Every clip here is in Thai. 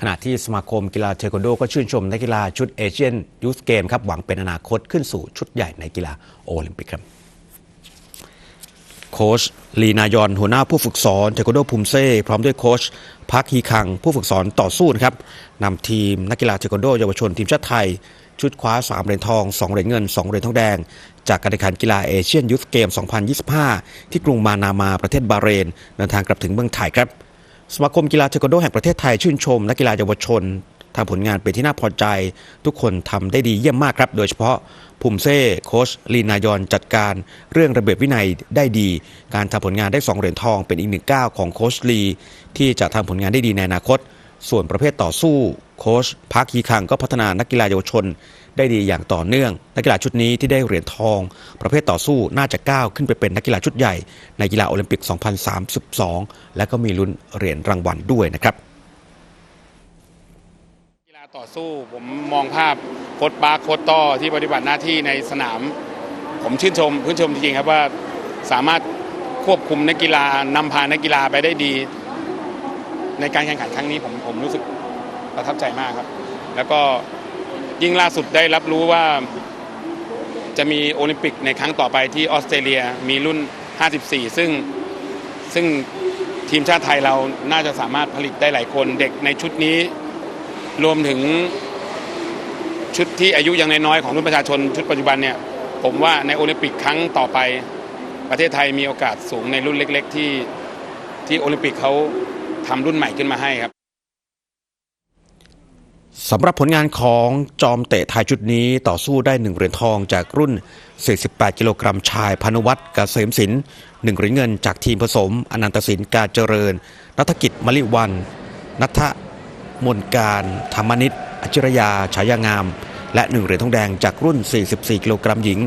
ขณะที่สมาคมกีฬาเทควันโดก็ชื่นชมนักกีฬาชุดเอเชียนยูสเกมครับหวังเป็นอนาคตขึ้นสู่ชุดใหญ่ในกีฬาโอลิมปิกครับโค้ชลีนายอนหัวหน้าผู้ฝึกสอนเทควันโดภูมิเซ่พร้อมด้วยโค้ชพักฮีคัง ผู้ฝึกสอนต่อสู้นะครับนำทีมนักกีฬาเทควันโดเยาวชนทีมชาติไทย ชุดคว้า 3 เหรียญทอง 2 เหรียญเงิน 2 เหรียญทองแดง จากการแข่งขันกีฬาเอเชียนยูสเกม 2025 ที่กรุงมานามาประเทศบาเรนเดินทางกลับถึงเมืองไทยครับ สมาคมกีฬาเทควันโดแห่งประเทศไทยชื่นชมนักกีฬาเยาวชนทำผลงานเป็นที่น่าพอใจ ทุกคนทำได้ดีเยี่ยมมากครับ โดยเฉพาะภูมิเซ่โคชลีนายอนจัดการเรื่องระเบียบวินัยได้ดี การทำผลงานได้ 2 เหรียญทองเป็นอีกหนึ่งก้าวของโคชลี ที่จะทำผลงานได้ดีในอนาคต ส่วนประเภทต่อสู้ โคชพักฮีคังก็พัฒนานักกีฬาเยาวชน ได้ดีอย่างต่อเนื่อง นักกีฬาชุดนี้ที่ได้เหรียญทอง ประเภทต่อสู้น่าจะก้าวขึ้นไปเป็นนักกีฬาชุดใหญ่ ในกีฬาโอลิมปิก 2032 และก็มีลุ้นเหรียญรางวัลด้วยนะครับกีฬาต่อสู้ผมมองภาพโค้ชบาร์โค้ชต้อที่ปฏิบัติหน้าที่ในสนาม ผมชื่นชมชื่นชมจริงๆครับว่าสามารถควบคุมนักกีฬานำพานักกีฬาไปได้ดี ในการแข่งขันครั้งนี้ผมผมรู้สึกประทับใจมากครับ แล้วก็ ยิ่งล่าสุดได้รับรู้ว่าจะมีโอลิมปิกในครั้งต่อไปที่ออสเตรเลียมีรุ่น 54 ซึ่งซึ่งทีมชาติไทยเราน่าจะสามารถผลิตได้หลายคนเด็กในชุดนี้ รวมถึงชุดที่อายุยังน้อยๆของรุ่นประชาชนชุดปัจจุบันเนี่ยผมว่าในโอลิมปิกครั้งต่อไป ประเทศไทยมีโอกาสสูงในรุ่นเล็ก ๆ ที่ที่โอลิมปิกเขาทำรุ่นใหม่ขึ้นมาให้ครับ สำหรับผลงานของจอมเตะไทยชุดนี้ต่อสู้ได้ 1 เหรียญทองจากรุ่น 48 กิโลกรัมชายพานุวัตรกเกษมศิลป์1เหรียญเงินจากทีมผสม อนันตศิลป์การเจริญ นัฐกิจมลิวัน นัทมนการ ธรรมนิตอจิรยา ฉายางาม และ1เหรียญทองแดงจากรุ่น 44 กิโลกรัมหญิง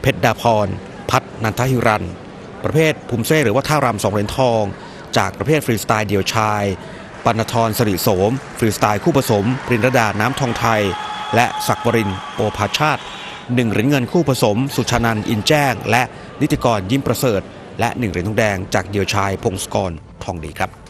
เพชรดาพร พัฒนันทหิรัน ประเภทภูมิเซ่หรือว่าท่ารำสองเหรียญทอง จากประเภทฟรีสไตล์เดี่ยวชาย ปนทรสริโสม ฟรีสไตล์คู่ผสม ปรินรดาน้ำทองไทย และศักดิ์วรินโอภาชาติหนึ่งเหรียญเงินคู่ผสม สุชานันอินแจ้ง และนิติกรยิ้มประเสริฐ และหนึ่งเหรียญทองแดงจากเดียวชายพงศกรทองดีครับ